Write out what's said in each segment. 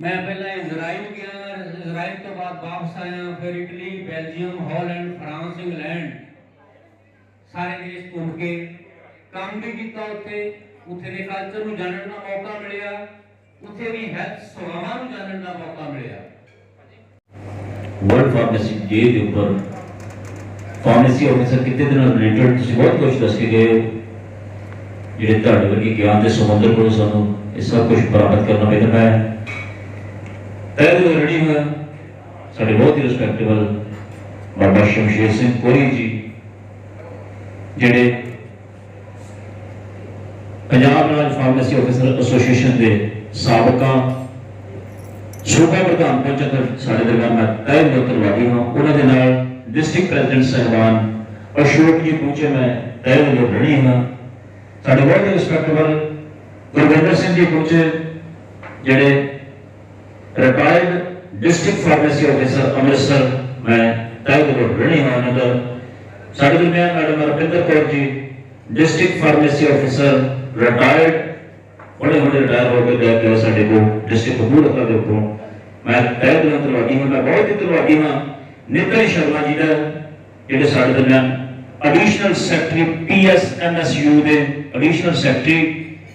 ਮੈਂ ਪਹਿਲਾਂ ਇਜ਼ਰਾਈਲ ਗਿਆ ਇਜ਼ਰਾਈਲ ਤੋਂ ਬਾਅਦ ਵਾਪਸ ਆਇਆ ਫਿਰ Italy Belgium Holland France England ਸਾਰੇ ਦੇਸ਼ ਘੁੰਮ ਕੇ ਕੰਮ ਵੀ ਕੀਤਾ ਉੱਥੇ ਉੱਥੇ ਦੇ ਕਲਚਰ ਨੂੰ ਜਾਣਨ ਦਾ ਮੌਕਾ ਮਿਲਿਆ ਉੱਥੇ ਵੀ ਹੈਲਥ ਸੇਵਾਵਾਂ ਨੂੰ ਜਾਣਨ ਦਾ ਮੌਕਾ ਮਿਲਿਆ ਵਰਲਡ ਫਾਰਮੇਸੀ ਡੇ ਦੇ ਉੱਪਰ ਫਾਰਮੇਸੀ ਆਫੀਸਰ ਕਿਤੇ ਦੇ ਨਾਲ ਰਿਲੇਟਡ ਤੁਸੀਂ ਬਹੁਤ ਕੁਝ ਦੱਸ ਕੇ ਗਏ ਹੋ। ਜਿਹੜੇ ਤੁਹਾਡੇ ਵਰਗੇ ਗਿਆਨ ਦੇ ਸਮੁੰਦਰ ਕੋਲੋਂ ਸਾਨੂੰ ਇਹ ਸਭ ਕੁਝ ਪ੍ਰਾਪਤ ਕਰਨਾ ਪੈਂਦਾ ਮੈਂ ਤੈਅ ਹੋਇਆ। ਸਾਡੇ ਬਹੁਤ ਹੀ ਰਿਸਪੈਕਟੇਬਲ ਬਾਬਾ ਸ਼ਮਸ਼ੇਰ ਸਿੰਘ ਕੋਰੀ ਜੀ, ਜਿਹੜੇ ਪੰਜਾਬ ਰਾਜ ਫਾਰਮੇਸੀ ਆਫੀਸਰ ਐਸੋਸੀਏਸ਼ਨ ਦੇ ਸਾਬਕਾ ਸੂਬਾ ਪ੍ਰਧਾਨ ਪਹੁੰਚਾ ਸਾਡੇ ਦਰਬਾਰ ਮੈਂ ਤੈ ਦਿਲੋਂ ਹਾਂ। ਉਹਨਾਂ ਦੇ ਨਾਲ ਡਿਸਟ੍ਰਿਕਟ ਪ੍ਰੈਜ਼ੀਡੈਂਟ ਸਹਿਬਾਨ ਅਸ਼ੋਕ ਜੀ ਪਹੁੰਚੇ ਮੈਂ ਤੈ ਰਣੀ ਹਾਂ। ਸਾਡੇ ਬਹੁਤ ਹੀ ਰਿਸਪੈਕਟੇਬਲ ਗੁਰਵਿੰਦਰ ਸਿੰਘ ਜੀ ਪਹੁੰਚੇ, ਜਿਹੜੇ retired district pharmacy officer Amritsar ਮੈਂ ਤੈ ਰਣੀ ਹਾਂ ਉਹਨਾਂ ਦਾ ਸਾਡੇ ਦਰਮਿਆਨ madam Rupinder Kaur ji district pharmacy officer retired ਬੜੇ ਬੜੇ ਰਿਟਾਇਰ ਹੋ ਕੇ ਗਏ ਕਿ ਸਾਡੇ ਕੋਲ ਡਿਸਟ੍ਰਿਕਟ ਕਪੂਰਥਲਾ ਦੇ ਉੱਪਰੋਂ ਮੈਂ ਤਹਿ ਦਿਲੋਂ ਧੰਨਵਾਦੀ ਹਾਂ ਮੈਂ ਬਹੁਤ ਹੀ ਧੰਨਵਾਦੀ ਹਾਂ ਨਿਤਨ ਸ਼ਰਮਾ ਜੀ ਦਾ ਜਿਹੜੇ ਸਾਡੇ ਦਰਮਿਆਨ ਐਡੀਸ਼ਨਲ ਸੈਕਟਰੀ ਪੀਐਸਐਮਐਸਯੂ ਦੇ ਐਡੀਸ਼ਨਲ ਸੈਕਟਰੀ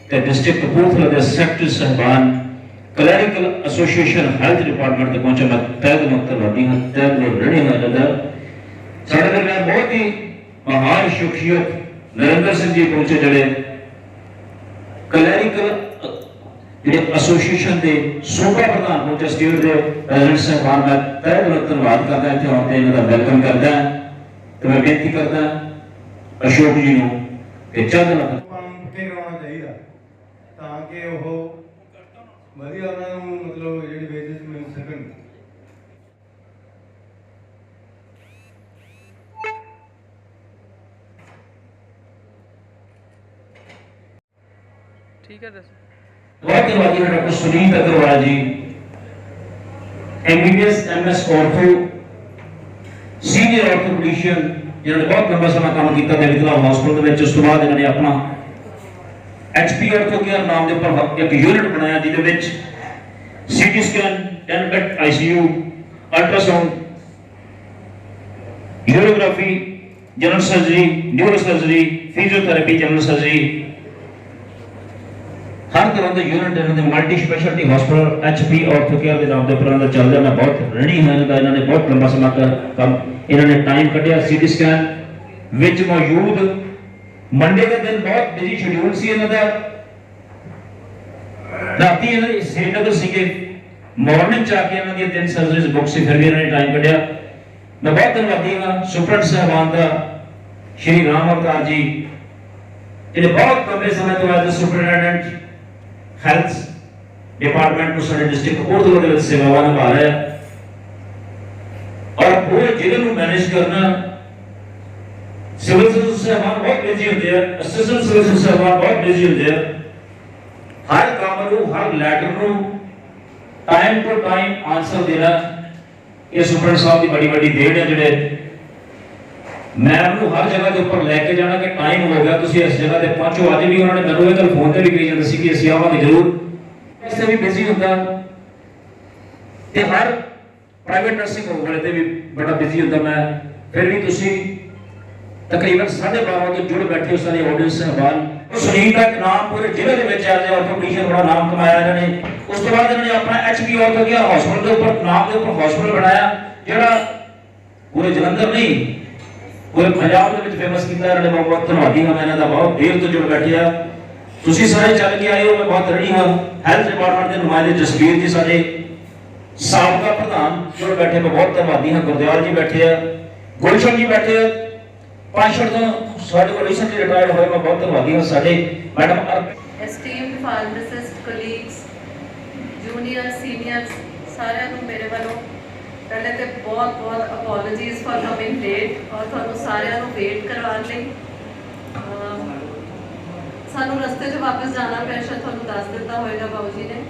ਤੇ ਡਿਸਟ੍ਰਿਕਟ ਕਪੂਰਥਲਾ ਦੇ ਸੈਕਟਰੀ ਸਹਿਬਾਨ ਕਲੈਰੀਕਲ ਐਸੋਸੀਏਸ਼ਨ ਹੈਲਥ ਡਿਪਾਰਟਮੈਂਟ ਤੇ ਪਹੁੰਚੇ ਮੈਂ ਤਹਿ ਹਾਂ, ਤਹਿ ਦਿਲੋਂ ਰਣੀ ਹਾਂ ਜਦਾ। ਸਾਡੇ ਦਰਮਿਆਨ ਬਹੁਤ ਹੀ ਮਹਾਨ ਸ਼ਖਸੀਅਤ ਨਰਿੰਦਰ ਸਿੰਘ ਜੀ ਪਹੁੰਚੇ ਜਿਹੜੇ ਕਲੈਰੀਕਲ ਜਿਹੜੇ ਐਸੋਸੀਏਸ਼ਨ ਦੇ ਸੂਬਾ ਪ੍ਰਧਾਨ ਪਹੁੰਚੇ ਸਟੇਟ ਦੇ ਪ੍ਰੈਜ਼ੀਡੈਂਟ ਸਾਹਿਬਾਨ ਦਾ ਤਹਿ ਦਿਲੋਂ ਧੰਨਵਾਦ ਕਰਦਾ ਇੱਥੇ ਆਉਣ ਤੇ ਇਹਨਾਂ ਦਾ ਵੈਲਕਮ ਕਰਦਾ ਤੇ ਮੈਂ ਬੇਨਤੀ ਕਰਦਾ ਅਸ਼ੋਕ ਜੀ ਨੂੰ ਕਿ ਚੰਦ ਲੱਖ ਆਪਾਂ ਕਰਾਉਣਾ ਚਾਹੀਦਾ ਤਾਂ ਕਿ ਉਹ ਵਧੀਆ ਉਹਨਾਂ ਨੂੰ ਮਤਲਬ ਜਿਹੜੀ ਵੇਜਸ ਮਿਲ ਸਕਣ। ਠੀਕ ਹੈ ਦੱਸ। ਬਹੁਤ ਧੰਨਵਾਦੀ ਹਾਂ doctor Sunit Agarwal ji MBBS MS ortho senior orthopedician ਜਿਹਨਾਂ ਨੇ ਬਹੁਤ ਲੰਬਾ ਸਮਾਂ ਕੰਮ ਕੀਤਾ ਤੇ ਵਿਕਲਾ ਹਸਪਤਾਲ ਦੇ ਵਿੱਚ ਉਸ ਤੋਂ ਬਾਅਦ ਇਹਨਾਂ ਨੇ ਆਪਣਾ ਐਚਪੀ ਆਰਥੋ ਕੇਅਰ ਨਾਮ ਦੇ ਉੱਪਰ ਇੱਕ ਯੂਨਿਟ ਬਣਾਇਆ, ਜਿਹਦੇ ਵਿੱਚ CT scan 10 ICU ultrasound urography general surgery neuro surgery physiotherapy general surgery ਹਰ ਤਰ੍ਹਾਂ ਦੇ ਯੂਨਿਟ ਇਹਨਾਂ ਦੇ multi speciality hospital HP ortho ਦੇ ਨਾਮ ਦੇ ਉੱਪਰ ਇਹਨਾਂ ਦਾ ਚੱਲਦਾ, ਮੈਂ ਬਹੁਤ ਰਣੀ ਹਾਂ ਇਹਨਾਂ ਦਾ, ਇਹਨਾਂ ਨੇ ਬਹੁਤ ਲੰਬਾ ਸਮਾਂ ਕਰ ਕੰਮ ਇਹਨਾਂ ਨੇ ਟਾਈਮ ਕੱਢਿਆ ਸੀਟੀ ਸਕੈਨ ਵਿੱਚ ਮੌਜੂਦ ਮੰਡੇ ਦੇ ਦਿਨ ਬਹੁਤ ਬਿਜ਼ੀ ਸ਼ਡਿਊਲ ਸੀ ਇਹਨਾਂ ਦਾ ਰਾਤੀ ਇਹਨਾਂ ਦੇ ਸ੍ਰੀਨਗਰ ਸੀਗੇ ਮਾਰਨਿੰਗ ਚ ਆ ਕੇ ਇਹਨਾਂ ਦੀਆਂ ਤਿੰਨ ਸਰਜਰੀਜ਼ ਬੁੱਕ ਸੀ ਫਿਰ ਵੀ ਇਹਨਾਂ ਨੇ ਟਾਈਮ ਕੱਢਿਆ ਮੈਂ ਬਹੁਤ ਧੰਨਵਾਦੀ ਹਾਂ ਸੁਪਰਡ ਸਾਹਿਬਾਨ ਦਾ ਸ਼੍ਰੀ ਰਾਮ ਅਵਤਾਰ ਜੀ ਜਿਹੜੇ ਬਹੁਤ ਲੰਬੇ ਸਮੇਂ ਤੋਂ ਐਜ਼ ਸੁਪਰਡੈਂਟ ਹੈਲਥ ਡਿਪਾਰਟਮੈਂਟ ਨੂੰ ਸਾਡੇ ਡਿਸਟ੍ਰਿਕਟ ਕਪੂਰਥਲਾ ਦੇ ਵਿੱਚ ਸੇਵਾਵਾਂ ਨਿਭਾ ਰਿਹਾ ਹੈ ਔਰ ਪੂਰੇ ਜ਼ਿਲ੍ਹੇ ਨੂੰ ਮੈਨੇਜ ਕਰਨਾ ਸਿਵਲ ਸਰਜਨ ਸਾਹਿਬਾਨ ਬਹੁਤ ਬਿਜ਼ੀ ਹੁੰਦੇ ਆ ਅਸਿਸਟੈਂਟ ਸਿਵਲ ਸਾਹਿਬਾਨ ਬਹੁਤ ਬਿਜ਼ੀ ਹੁੰਦੇ ਆ। ਹਰ ਕੰਮ ਨੂੰ, ਹਰ ਲੈਟਰ ਨੂੰ ਟਾਈਮ ਟੂ ਟਾਈਮ ਆਨਸਰ ਦੇਣਾ, ਇਹ ਸੁਪਰਡੈਂਟ ਸਾਹਿਬ ਦੀ ਬੜੀ ਵੱਡੀ ਦੇਣ ਹੈ ਜਿਹੜੇ ਮੈਂ ਉਹਨੂੰ ਹਰ ਜਗ੍ਹਾ ਦੇ ਉੱਪਰ ਲੈ ਕੇ ਜਾਣਾ ਕਿ ਟਾਈਮ ਹੋ ਗਿਆ, ਤੁਸੀਂ ਇਸ ਜਗ੍ਹਾ ਤੇ ਪਹੁੰਚੋ। ਅੱਜ ਵੀ ਉਹਨਾਂ ਨੇ ਮੈਨੂੰ ਇਹ ਗੱਲ ਫੋਨ ਤੇ ਵੀ ਕਹੀ ਜਾਂਦੇ ਸੀ ਕਿ ਅਸੀਂ ਆਵਾਂਗੇ ਜ਼ਰੂਰ। ਇਸੇ ਵੀ ਬਿਜ਼ੀ ਹੁੰਦਾ। ਤੇ ਹਰ ਪ੍ਰਾਈਵੇਟ ਨਰਸਿੰਗ ਹੋਮ ਵਾਲੇ ਤੇ ਵੀ ਬੜਾ ਬਿਜ਼ੀ ਹੁੰਦਾ ਮੈਂ। ਫਿਰ ਵੀ ਤੁਸੀਂ ਤਕਰੀਬਨ 12:30 ਤੋਂ ਜੁੜ ਬੈਠੇ ਹੋ ਸਾਰੇ ਆਡੀਅנס ਸਹਿਬਾਨ ਸੁਨੀਲ ਦਾ ਨਾਮ ਪੂਰੇ ਜ਼ਿਲ੍ਹੇ ਦੇ ਵਿੱਚ ਐਜ਼ ਆਰਥੋਪੀਡੀਸ਼ਨ ਬੜਾ ਨਾਮ ਕਮਾਇਆ ਇਹਨਾਂ ਨੇ। ਉਸ ਤੋਂ ਬਾਅਦ ਇਹਨਾਂ ਨੇ ਆਪਣਾ ਐਚਪੀ ਆਰਥੋ ਹਸਪੀਟਲ ਦੇ ਉੱਪਰ, ਨਾਮ ਦੇ ਉੱਪਰ ਹਸਪੀਟਲ ਬਣਾਇਆ, ਜਿਹੜਾ ਪੂਰੇ ਜਲੰਧਰ ਨਹੀਂ, ਪੂਰੇ ਪੰਜਾਬ ਦੇ ਵਿੱਚ ਫੇਮਸ ਕੀਤਾ ਇਹਨਾਂ ਨੇ, ਬਹੁਤ ਧੰਨਵਾਦੀ ਹਾਂ ਮੈਂ ਇਹਨਾਂ ਦਾ, ਬਹੁਤ ਦੇਰ ਤੋਂ ਜੁੜ ਬੈਠਿਆ ਤੁਸੀਂ ਸਾਰੇ ਚੱਲ ਕੇ ਆਏ ਹੋ, ਮੈਂ ਬਹੁਤ ਰੜੀ ਹਾਂ। ਹੈਲਥ ਡਿਪਾਰਟਮੈਂਟ ਦੇ ਨੁਮਾਇੰਦੇ ਜਸਵੀਰ ਜੀ ਸਾਡੇ, ਸਾਬਕਾ ਪ੍ਰਧਾਨ ਜੁੜ ਬੈਠੇ, ਮੈਂ ਬਹੁਤ ਧੰਨਵਾਦੀ ਹਾਂ। ਗੁਰਦਿਆਲ ਜੀ ਬੈਠੇ ਆ, ਗੁਲਸ਼ਨ ਜੀ ਬੈਠੇ ਆ ਪਾਸ਼ੜ ਤੋਂ ਸਾਡੇ ਕੋਲ ਰੀਸੈਂਟਲੀ ਰਿਟਾਇਰਡ ਹੋਏ, ਮੈਂ ਬਹੁਤ ਧੰਨਵਾਦੀ ਹਾਂ ਸਾਡੇ madam esteemed pharmacist colleagues juniors seniors, ਸਾਰਿਆਂ ਨੂੰ ਮੇਰੇ ਵੱਲੋਂ ਪਹਿਲੇ ਤੇ ਬਹੁਤ ਬਹੁਤ ਅਪੋਲੋਜੀਜ਼ ਫॉर ਕਮਿੰਗ ਲੇਟ ਔਰ ਤੁਹਾਨੂੰ ਸਾਰਿਆਂ ਨੂੰ ਵੇਟ ਕਰਵਾਉਣ ਲਈ। ਸਾਨੂੰ ਰਸਤੇ 'ਚ ਵਾਪਸ ਜਾਣਾ ਪਿਆ, ਸ਼ਾਇਦ ਤੁਹਾਨੂੰ ਦੱਸ ਦਿੱਤਾ ਹੋਵੇਗਾ ਬਾਬੂ ਜੀ ਨੇ।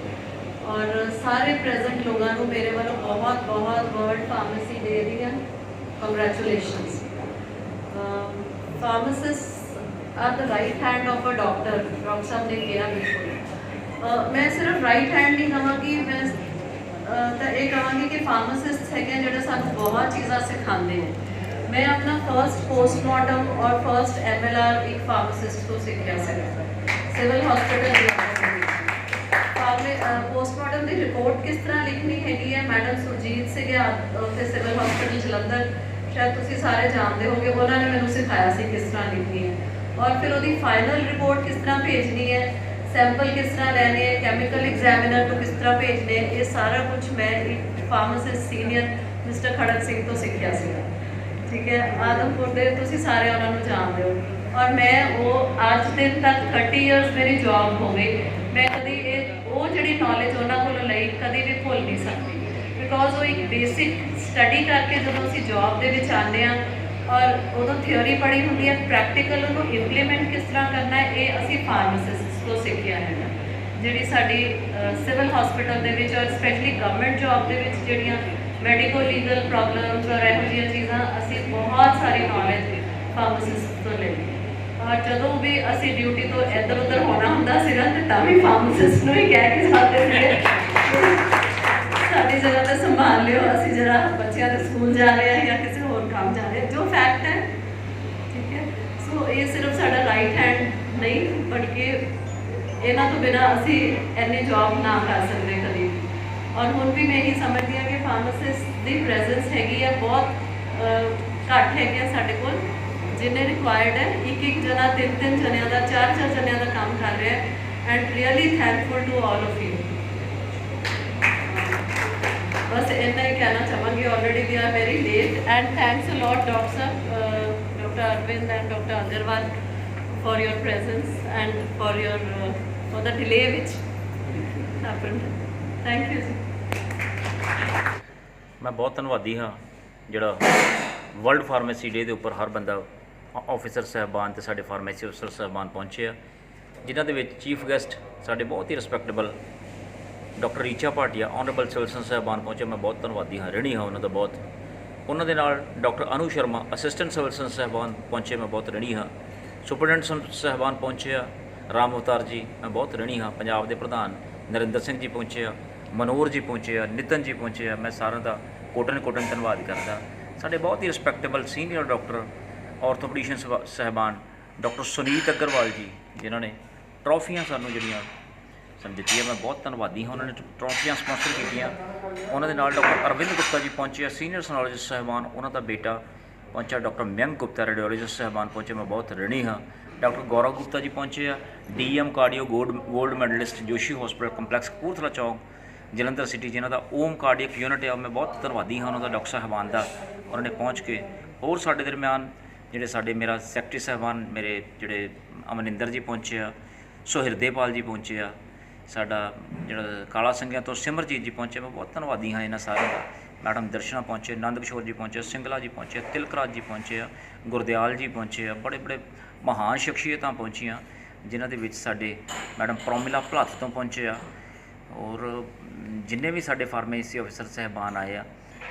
ਔਰ ਸਾਰੇ ਪ੍ਰੈਜ਼ੈਂਟ ਲੋਕਾਂ ਨੂੰ ਮੇਰੇ ਵੱਲੋਂ ਬਹੁਤ ਬਹੁਤ ਵਰਲਡ ਫਾਰਮੇਸੀ ਡੇ ਦੀਆਂ congratulations pharmacists are the right hand of a doctor doctor ਸਾਹਿਬ ਨੇ ਕਿਹਾ ਬਿਲਕੁਲ ਅਹ ਮੈਂ ਸਿਰਫ ਰਾਈਟ ਹੈਂਡ ਨਹੀਂ ਕਹਾਂਗੀ ਮੈਂ ਅਹ, ਤਾਂ ਇਹ ਕਹਾਂਗੀ ਕਿ ਫਾਰਮਾਸਿਸਟ ਹੈਗੇ ਆ ਜਿਹੜੇ ਸਾਨੂੰ ਬਹੁਤ ਚੀਜ਼ਾਂ ਸਿਖਾਉਂਦੇ ਨੇ ਮੈਂ ਆਪਣਾ ਫਰਸਟ ਪੋਸਟਮਾਰਟਮ ਔਰ ਫਰਸਟ ਐਮਐਲਆਰ ਇੱਕ ਫਾਰਮਾਸਿਸਟ ਤੋਂ ਸਿੱਖਿਆ ਸੀਗਾ ਸਿਵਲ ਹਸਪੀਟਲ ਫਾਰਮੇ ਪੋਸਟਮਾਰਟਮ ਦੀ ਰਿਪੋਰਟ ਕਿਸ ਤਰ੍ਹਾਂ ਲਿਖਣੀ ਹੈਗੀ ਹੈ ਮੈਡਮ ਸੁਰਜੀਤ ਸੀਗੇ ਆ- ਉੱਥੇ ਸਿਵਲ ਹਸਪੀਟਲ ਜਲੰਧਰ ਸ਼ਾਇਦ ਤੁਸੀਂ ਸਾਰੇ ਜਾਣਦੇ ਹੋਗੇ ਉਹਨਾਂ ਨੇ ਮੈਨੂੰ ਸਿਖਾਇਆ ਸੀ ਕਿਸ ਤਰ੍ਹਾਂ ਲਿਖਣੀ ਹੈ। ਔਰ ਫਿਰ ਉਹਦੀ ਫਾਈਨਲ ਰਿਪੋਰਟ ਕਿਸ ਤਰ੍ਹਾਂ ਭੇਜਣੀ ਹੈ ਸੈਂਪਲ ਕਿਸ ਤਰ੍ਹਾਂ ਲੈਣੇ ਹੈ ਕੈਮੀਕਲ ਐਗਜ਼ਾਮੀਨਰ ਨੂੰ ਕਿਸ ਤਰ੍ਹਾਂ ਭੇਜਣੇ ਇਹ ਸਾਰਾ ਕੁਝ ਮੈਂ ਇੱਕ pharmacist senior mister Kharak Singh ਤੋਂ ਸਿੱਖਿਆ ਸੀਗਾ ਠੀਕ ਹੈ, ਆਦਮਪੁਰ ਦੇ ਤੁਸੀਂ ਸਾਰੇ ਉਹਨਾਂ ਨੂੰ ਜਾਣਦੇ ਹੋ ਔਰ ਮੈਂ ਉਹ ਅੱਜ ਦਿਨ ਤੱਕ 30 ਇਅਰਸ ਮੇਰੀ ਜੌਬ ਹੋ ਗਈ ਮੈਂ ਕਦੀ ਇਹ ਉਹ ਜਿਹੜੀ ਨੌਲੇਜ ਉਹਨਾਂ ਕੋਲੋਂ ਲਈ ਕਦੀ ਵੀ ਭੁੱਲ ਨਹੀਂ ਸਕਦੀ। ਬਿਕੋਜ਼ ਉਹ ਇੱਕ ਬੇਸਿਕ ਸਟੱਡੀ ਕਰਕੇ ਜਦੋਂ ਅਸੀਂ ਜੌਬ ਦੇ ਵਿੱਚ ਆਉਂਦੇ ਹਾਂ ਔਰ ਉਦੋਂ ਥਿਉਰੀ ਪੜ੍ਹੀ ਹੁੰਦੀ ਹੈ ਪ੍ਰੈਕਟੀਕਲ ਉਹਨੂੰ ਇੰਪਲੀਮੈਂਟ ਕਿਸ ਤਰ੍ਹਾਂ ਕਰਨਾ ਹੈ, ਇਹ ਅਸੀਂ ਫਾਰਮਾਸਿਸਟ ਤੋਂ ਸਿੱਖਿਆ ਹੈ। ਜਿਹੜੀ ਸਾਡੀ ਸਿਵਲ ਹਸਪੀਟਲ ਦੇ ਵਿੱਚ ਔਰ ਸਪੈਸ਼ਲੀ ਗਵਰਨਮੈਂਟ ਜੌਬ ਦੇ ਵਿੱਚ ਜਿਹੜੀਆਂ ਮੈਡੀਕੋ ਲੀਗਲ ਪ੍ਰੋਬਲਮਸ ਔਰ ਇਹੋ ਜਿਹੀਆਂ ਚੀਜ਼ਾਂ ਅਸੀਂ ਬਹੁਤ ਸਾਰੀ ਨੌਲੇਜ ਫਾਰਮਾਸਿਸਟ ਤੋਂ ਲਈ ਔਰ ਜਦੋਂ ਵੀ ਅਸੀਂ ਡਿਊਟੀ ਤੋਂ ਇੱਧਰ ਉੱਧਰ ਹੋਣਾ ਹੁੰਦਾ ਸੀਗਾ ਤੇ ਤਾਂ ਵੀ ਫਾਰਮਾਸਿਸਟ ਨੂੰ ਹੀ ਕਹਿ ਕੇ ਜਾਂਦੇ ਸੀਗੇ ਸਾਡੀ ਜਗ੍ਹਾ ਤੇ ਸੰਭਾਲ ਲਿਓ, ਅਸੀਂ ਜਰਾ ਬੱਚਿਆਂ ਦੇ ਸਕੂਲ ਜਾ ਰਹੇ ਹਾਂ ਜਾਂ ਕਿਸੇ ਹੋਰ ਕੰਮ ਜਾ ਰਹੇ ਹਾਂ, ਜੋ ਫੈਕਟ ਹੈ, ਠੀਕ ਹੈ? ਸੋ ਇਹ ਸਿਰਫ ਸਾਡਾ ਰਾਈਟ ਹੈਂਡ ਨਹੀਂ, ਬਲਕਿ ਇਹਨਾਂ ਤੋਂ ਬਿਨਾ ਅਸੀਂ ਐਨੀ ਜੌਬ ਨਾ ਕਰ ਸਕਦੇ ਕਦੀ ਔਰ ਹੁਣ ਵੀ ਮੈਂ ਇਹੀ ਸਮਝਦੀ ਹਾਂ ਕਿ ਫਾਰਮਾਸਿਸਟ ਦੀ ਪ੍ਰੈਜ਼ੈਂਸ ਹੈਗੀ ਹੈ ਬਹੁਤ ਘੱਟ ਹੈਗੀ ਆ ਸਾਡੇ ਕੋਲ। ਜਿੰਨੇ ਰਿਕੁਆਇਰਡ ਹੈ ਇੱਕ ਇੱਕ ਜਣਾ ਤਿੰਨ ਤਿੰਨ ਜਣਿਆਂ ਦਾ ਚਾਰ ਚਾਰ ਜਣਿਆਂ ਦਾ ਕੰਮ ਕਰ ਰਿਹਾ and really thankful to all of you ਬਸ ਇੰਨਾ ਹੀ ਕਹਿਣਾ ਚਾਹਾਂਗੀ already we are very late and thanks a lot doctor Sahib doctor Arvind and doctor Agarwal for your presence and for your uh, for the delay which happened. Thank you. ਮੈਂ ਬਹੁਤ ਧੰਨਵਾਦੀ ਹਾਂ ਜਿਹੜਾ world pharmacy ਡੇ ਦੇ ਉੱਪਰ ਹਰ ਬੰਦਾ officer ਸਹਿਬਾਨ ਤੇ ਸਾਡੇ ਫਾਰਮੇਸੀ ਅਫਸਰ ਸਹਿਬਾਨ ਪਹੁੰਚੇ ਆ ਜਿਨ੍ਹਾਂ ਦੇ ਵਿੱਚ ਚੀਫ ਗੈਸਟ ਸਾਡੇ ਬਹੁਤ ਹੀ respectable doctor Richa Bhatia honourable civil surgeon ਸਾਹਿਬਾਨ ਪਹੁੰਚੇ। ਮੈਂ ਬਹੁਤ ਧੰਨਵਾਦੀ ਹਾਂ। ਰਹਿਣੀ ਹਾਂ ਉਹਨਾਂ ਦਾ ਬਹੁਤ। ਉਹਨਾਂ ਦੇ ਨਾਲ doctor Anu Sharma assistant civil surgeon ਸਾਹਿਬਾਨ ਪਹੁੰਚੇ। ਮੈਂ ਬਹੁਤ ਰਹਿਣੀ ਹਾਂ। ਸੁਪਰਡੈਂਟ ਸਾਹਿਬਾਨ ਪਹੁੰਚੇ ਆ ਰਾਮ ਅਵਤਾਰ ਜੀ, ਮੈਂ ਬਹੁਤ ਰਹਿਣੀ ਹਾਂ। ਪੰਜਾਬ ਦੇ ਪ੍ਰਧਾਨ ਨਰਿੰਦਰ ਸਿੰਘ ਜੀ ਪਹੁੰਚੇ ਆ ਮਨੋਹਰ ਜੀ ਪਹੁੰਚੇ ਆ ਨਿਤਨ ਜੀ ਪਹੁੰਚੇ ਆ ਮੈਂ ਸਾਰਿਆਂ ਦਾ ਕੋਟਨ ਕੋਟਨ ਧੰਨਵਾਦ ਕਰਦਾ। ਸਾਡੇ ਬਹੁਤ ਹੀ ਰਿਸਪੈਕਟੇਬਲ ਸੀਨੀਅਰ ਡਾਕਟਰ ਆਰਥੋਪੈਡਿਸ਼ਨ ਸਾਹਿਬਾਨ ਡਾਕਟਰ ਸੁਨੀਤ ਅਗਰਵਾਲ ਜੀ, ਜਿਨ੍ਹਾਂ ਨੇ ਟਰੋਫੀਆਂ ਸਾਨੂੰ ਜਿਹੜੀਆਂ ਸਾਨੂੰ ਹੈ। ਮੈਂ ਬਹੁਤ ਧੰਨਵਾਦੀ ਹਾਂ। ਉਹਨਾਂ ਨੇ ਟਰੋਫੀਆਂ ਸਪਾਂਸਰ ਕੀਤੀਆਂ। ਉਹਨਾਂ ਦੇ ਨਾਲ ਡਾਕਟਰ ਅਰਵਿੰਦ ਗੁਪਤਾ ਜੀ ਪਹੁੰਚੇ ਸੀਨੀਅਰ ਸਨੋਲੋਜਿਸਟ ਸਾਹਿਬਾਨ ਉਹਨਾਂ ਦਾ ਬੇਟਾ ਪਹੁੰਚਿਆ। ਡਾਕਟਰ ਮਿਯੰਕ ਗੁਪਤਾ ਰੇਡੀਓਲੋਜਿਸਟ ਸਾਹਿਬਾਨ ਪਹੁੰਚੇ। ਮੈਂ ਬਹੁਤ ਰਣੀ ਹਾਂ। ਡਾਕਟਰ ਗੌਰਵ ਗੁਪਤਾ ਜੀ ਪਹੁੰਚੇ ਆ। DM cardio gold gold medallist Joshi hospital complex Kapurthala Chowk, Jalandhar city ਜਿਨ੍ਹਾਂ ਦਾ ਓਮ ਕਾਰਡੀਅਕ ਯੂਨਿਟ ਹੈ ਮੈਂ ਬਹੁਤ ਧੰਨਵਾਦੀ ਹਾਂ ਉਹਨਾਂ ਦਾ ਡਾਕਟਰ ਸਾਹਿਬਾਨ ਦਾ। ਉਹਨਾਂ ਨੇ ਪਹੁੰਚ ਕੇ ਹੋਰ ਸਾਡੇ ਦਰਮਿਆਨ ਜਿਹੜੇ ਸਾਡੇ ਮੇਰਾ ਸੈਕਟਰੀ ਸਾਹਿਬਾਨ, ਮੇਰੇ ਜਿਹੜੇ ਅਮਨਿੰਦਰ ਜੀ ਪਹੁੰਚੇ ਆ ਸੁਹਿਰਦੇਪਾਲ ਜੀ ਪਹੁੰਚੇ ਆ। ਸਾਡਾ ਜਿਹੜਾ ਕਾਲਾ ਸਿੰਘਿਆਂ ਤੋਂ ਸਿਮਰਜੀਤ ਜੀ ਪਹੁੰਚੇ ਮੈਂ ਬਹੁਤ ਧੰਨਵਾਦੀ ਹਾਂ ਇਹਨਾਂ ਸਾਰਿਆਂ ਦਾ। ਮੈਡਮ ਦਰਸ਼ਨਾ ਪਹੁੰਚੇ ਨੰਦ ਕਿਸ਼ੋਰ ਜੀ ਪਹੁੰਚੇ ਸਿੰਗਲਾ ਜੀ ਪਹੁੰਚੇ ਤਿਲਕਰਾਜ ਜੀ ਪਹੁੰਚੇ ਆ ਗੁਰਦਿਆਲ ਜੀ ਪਹੁੰਚੇ ਆ ਬੜੇ ਬੜੇ ਮਹਾਨ ਸ਼ਖਸੀਅਤਾਂ ਪਹੁੰਚੀਆਂ ਜਿਨ੍ਹਾਂ ਦੇ ਵਿੱਚ ਸਾਡੇ ਮੈਡਮ ਪ੍ਰੋਮਿਲਾ ਭਲੱਥ ਤੋਂ ਪਹੁੰਚੇ ਆ। ਔਰ ਜਿੰਨੇ ਵੀ ਸਾਡੇ ਫਾਰਮੇਸੀ ਅਫਸਰ ਸਹਿਬਾਨ ਆਏ ਆ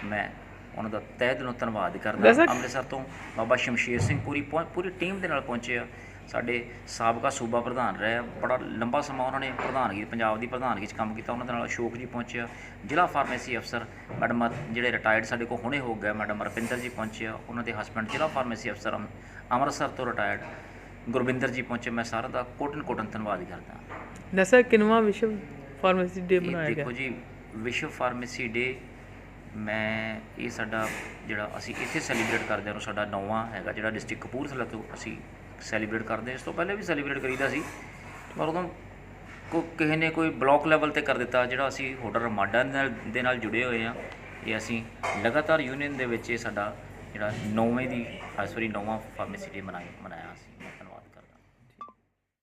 ਮੈਂ ਉਹਨਾਂ ਦਾ ਤਹਿ ਦਿਲੋਂ ਧੰਨਵਾਦ ਕਰਦਾ ਅੰਮ੍ਰਿਤਸਰ ਤੋਂ ਬਾਬਾ ਸ਼ਮਸ਼ੀਰ ਸਿੰਘ ਪੂਰੀ ਪੂਰੀ ਟੀਮ ਦੇ ਨਾਲ ਪਹੁੰਚੇ ਆ। ਸਾਡੇ ਸਾਬਕਾ ਸੂਬਾ ਪ੍ਰਧਾਨ ਰਹੇ। ਬੜਾ ਲੰਬਾ ਸਮਾਂ ਉਹਨਾਂ ਨੇ ਪ੍ਰਧਾਨਗੀ ਪੰਜਾਬ ਦੀ ਪ੍ਰਧਾਨਗੀ 'ਚ ਕੰਮ ਕੀਤਾ। ਉਹਨਾਂ ਦੇ ਨਾਲ ਅਸ਼ੋਕ ਜੀ ਪਹੁੰਚੇ। ਆ ਜ਼ਿਲ੍ਹਾ ਫਾਰਮੇਸੀ ਅਫਸਰ ਮੈਡਮ ਜਿਹੜੇ ਰਿਟਾਇਰਡ ਸਾਡੇ ਕੋਲ ਹੁਣੇ ਹੋ ਗਏ ਮੈਡਮ ਰਪਿੰਦਰ ਜੀ ਪਹੁੰਚੇ। ਆ ਉਹਨਾਂ ਦੇ ਹਸਬੰਡ ਜ਼ਿਲ੍ਹਾ ਫਾਰਮੇਸੀ ਅਫਸਰ ਅੰਮ- ਅੰਮ੍ਰਿਤਸਰ ਤੋਂ ਰਿਟਾਇਰਡ ਗੁਰਵਿੰਦਰ ਜੀ ਪਹੁੰਚੇ। ਮੈਂ ਸਾਰਿਆਂ ਦਾ ਕੋਟਨ ਕੋਟਨ ਧੰਨਵਾਦ ਕਰਦਾ ਦੱਸਿਆ ਕਿਨਵਾ ਵਿਸ਼ਵ ਫਾਰਮੇਸੀ ਡੇ ਇਹ ਮਨਾਇਆ ਗਿਆ? ਦੇਖੋ ਜੀ ਵਿਸ਼ਵ ਫਾਰਮੇਸੀ ਡੇ ਮੈਂ ਇਹ ਸਾਡਾ ਜਿਹੜਾ ਅਸੀਂ ਇੱਥੇ ਸੈਲੀਬ੍ਰੇਟ ਕਰਦੇ ਹਾਂ ਉਹ ਸਾਡਾ ਨੌਵਾਂ ਹੈਗਾ ਜਿਹੜਾ ਡਿਸਟ੍ਰਿਕਟ ਕਪੂਰਥਲਾ ਤੋਂ ਅਸੀਂ ਸੈਲੀਬ੍ਰੇਟ ਕਰਦੇ ਇਸ ਤੋਂ ਪਹਿਲੇ ਵੀ ਸੈਲੀਬ੍ਰੇਟ ਕਰੀਦਾ ਸੀ। ਪਰ ਉਦੋਂ ਕੋ ਕਿਸੇ ਨੇ ਕੋਈ ਬਲਾਕ ਲੈਵਲ ਤੇ ਕਰ ਦਿੱਤਾ, ਜਿਹੜਾ ਅਸੀਂ ਹੋਟਲ ਰਮਾਡਾ ਦੇ ਨਾਲ ਦੇ ਨਾਲ ਜੁੜੇ ਹੋਏ ਆ ਇਹ ਅਸੀਂ ਲਗਾਤਾਰ ਯੂਨੀਅਨ ਦੇ ਵਿੱਚ ਇਹ ਸਾਡਾ ਜਿਹੜਾ ਨੌਵੇਂ ਦੀ ਇਸ ਵਾਰੀ ਨੌਵਾਂ ਫਾਰਮੇਸੀ ਡੇ ਮਨਾਇਆ ਮਨਾਇਆ ਸੀ।